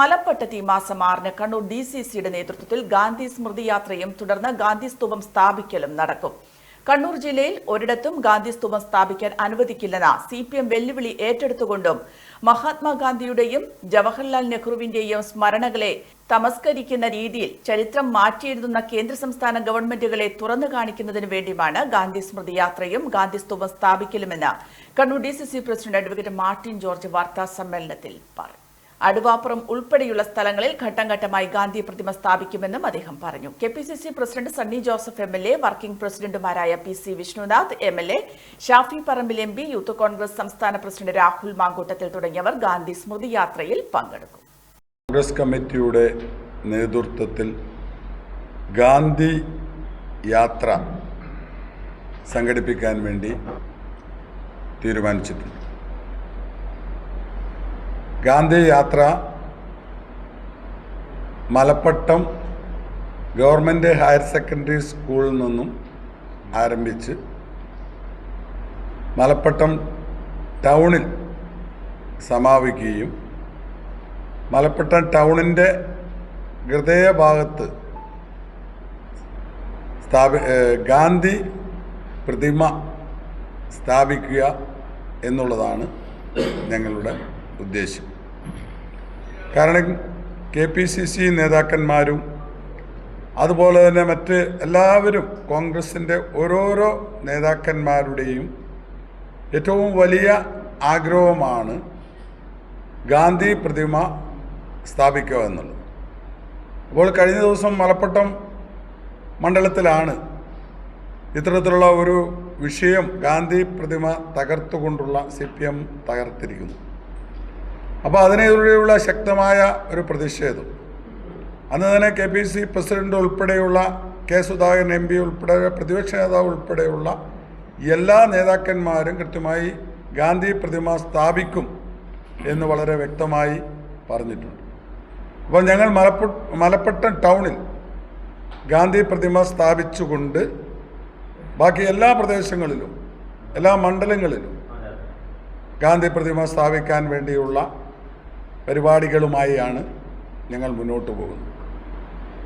മലപ്പട്ടത്ത് മാസം ആറിന് Kannur D C സിയുടെ നേതൃത്വത്തിൽ ഗാന്ധി സ്മൃതി യാത്രയും തുടർന്ന് ഗാന്ധി സ്തൂപം സ്ഥാപിക്കലും നടക്കും. കണ്ണൂർ ജില്ലയിൽ ഒരിടത്തും ഗാന്ധി സ്തൂപം സ്ഥാപിക്കാൻ അനുവദിക്കില്ലെന്ന സി പി എം വെല്ലുവിളി ഏറ്റെടുത്തുകൊണ്ടും മഹാത്മാഗാന്ധിയുടെയും ജവഹർലാൽ നെഹ്റുവിന്റെയും സ്മരണകളെ തമസ്കരിക്കുന്ന രീതിയിൽ ചരിത്രം മാറ്റിയെഴുതുന്ന കേന്ദ്ര സംസ്ഥാന ഗവൺമെന്റുകളെ തുറന്നു കാണിക്കുന്നതിന് വേണ്ടിയുമാണ് ഗാന്ധി സ്മൃതി യാത്രയും ഗാന്ധി സ്തൂപം സ്ഥാപിക്കലുമെന്ന് Kannur D C C president advocate Martin George വാർത്താ സമ്മേളനത്തിൽ പറഞ്ഞു അടുവാപ്പുറം ഉൾപ്പെടെയുള്ള സ്ഥലങ്ങളിൽ ഘട്ടം ഘട്ടമായി ഗാന്ധി പ്രതിമ സ്ഥാപിക്കുമെന്നും അദ്ദേഹം പറഞ്ഞു. K P C C president Sunny Joseph M L A working പ്രസിഡന്റുമാരായ P C Vishnunath M L A Shafi Parambil M P youth Congress സംസ്ഥാന പ്രസിഡന്റ് രാഹുൽ മാങ്കൂട്ടത്തിൽ തുടങ്ങിയവർ ഗാന്ധി സ്മൃതി യാത്രയിൽ പങ്കെടുക്കും. കോൺഗ്രസ് കമ്മിറ്റിയുടെ നേതൃത്വത്തിൽ ഗാന്ധി യാത്ര സംഘടിപ്പിക്കാൻ വേണ്ടി തീരുമാനിച്ചിട്ടുണ്ട്. ഗാന്ധി യാത്ര മലപ്പട്ടം ഗവൺമെന്റ് ഹയർ സെക്കൻഡറി സ്കൂളിൽ നിന്നും ആരംഭിച്ച് മലപ്പട്ടം ടൗണിൽ സമാപിക്കുകയും മലപ്പട്ടം ടൗണിന്റെ ഹൃദയഭാഗത്ത് സ്ഥാപി ഗാന്ധി പ്രതിമ സ്ഥാപിക്കുക എന്നുള്ളതാണ് ഞങ്ങളുടെ ഉദ്ദേശം. കാരണം കെ പി സി സി നേതാക്കന്മാരും അതുപോലെ തന്നെ മറ്റ് എല്ലാവരും കോൺഗ്രസിന്റെ ഓരോരോ നേതാക്കന്മാരുടെയും ഏറ്റവും വലിയ ആഗ്രഹമാണ് ഗാന്ധി പ്രതിമ സ്ഥാപിക്കുക എന്നുള്ളത്. അപ്പോൾ കഴിഞ്ഞ ദിവസം മലപ്പട്ടം മണ്ഡലത്തിലാണ് ഇത്തരത്തിലുള്ള ഒരു വിഷയം ഗാന്ധി പ്രതിമ തകർത്തുകൊണ്ടുള്ള സി പി എം തകർത്തിരിക്കുന്നു അപ്പോൾ അതിനെതിരെയുള്ള ശക്തമായ ഒരു പ്രതിഷേധം. അന്ന് തന്നെ കെ പി സി പ്രസിഡന്റ് ഉൾപ്പെടെയുള്ള കെ സുധാകരൻ എം പി ഉൾപ്പെടെ പ്രതിപക്ഷ നേതാവ് ഉൾപ്പെടെയുള്ള എല്ലാ നേതാക്കന്മാരും കൃത്യമായി ഗാന്ധി പ്രതിമ സ്ഥാപിക്കും എന്ന് വളരെ വ്യക്തമായി പറഞ്ഞിട്ടുണ്ട്. അപ്പോൾ ഞങ്ങൾ മലപ്പു മലപ്പട്ടം ടൗണിൽ ഗാന്ധി പ്രതിമ സ്ഥാപിച്ചുകൊണ്ട് ബാക്കി എല്ലാ പ്രദേശങ്ങളിലും എല്ലാ മണ്ഡലങ്ങളിലും ഗാന്ധി പ്രതിമ സ്ഥാപിക്കാൻ വേണ്ടിയുള്ള പരിപാടികളുമായാണ് ഞങ്ങൾ മുന്നോട്ട് പോകുന്നത്.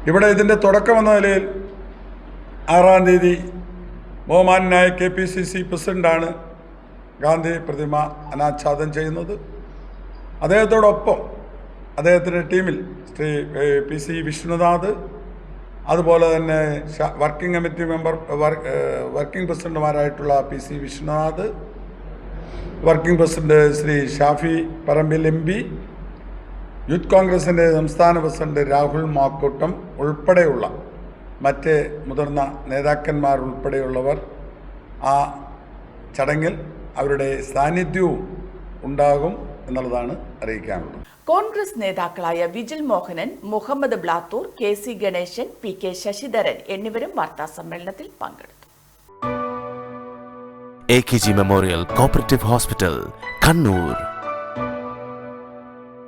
ഇവിടെ ഇതിന്റെ തുടക്കം എന്ന നിലയിൽ ആറാം തീയതി ബഹുമാനായ കെ പി സി സി പ്രസിഡന്റാണ് ഗാന്ധി പ്രതിമ അനാച്ഛാദനം ചെയ്യുന്നത്. അദ്ദേഹത്തോടൊപ്പം അദ്ദേഹത്തിന്റെ ടീമിൽ ശ്രീ പി സി വിഷ്ണുനാഥ് അതുപോലെ തന്നെ working committee member working പ്രസിഡന്റുമാരായിട്ടുള്ള P C Vishnunath working president Shri Shafi Parambil M P youth കോൺഗ്രസിന്റെ സംസ്ഥാന പ്രസിഡന്റ് രാഹുൽ മാക്കൂട്ടം ഉൾപ്പെടെയുള്ള മറ്റ് മുതിർന്ന നേതാക്കന്മാർ ഉൾപ്പെടെയുള്ളവർ ആ ചടങ്ങിൽ അവരുടെ സാന്നിധ്യവും ഉണ്ടാകും എന്നുള്ളതാണ് അറിയിക്കാനുള്ളത്. കോൺഗ്രസ് നേതാക്കളായ Vijil Mohanan Muhammad Blathur K C Ganeshan P K Sasidharan എന്നിവരും വാർത്താ സമ്മേളനത്തിൽ പങ്കെടുത്തു. A K G memorial cooperative hospital Kannur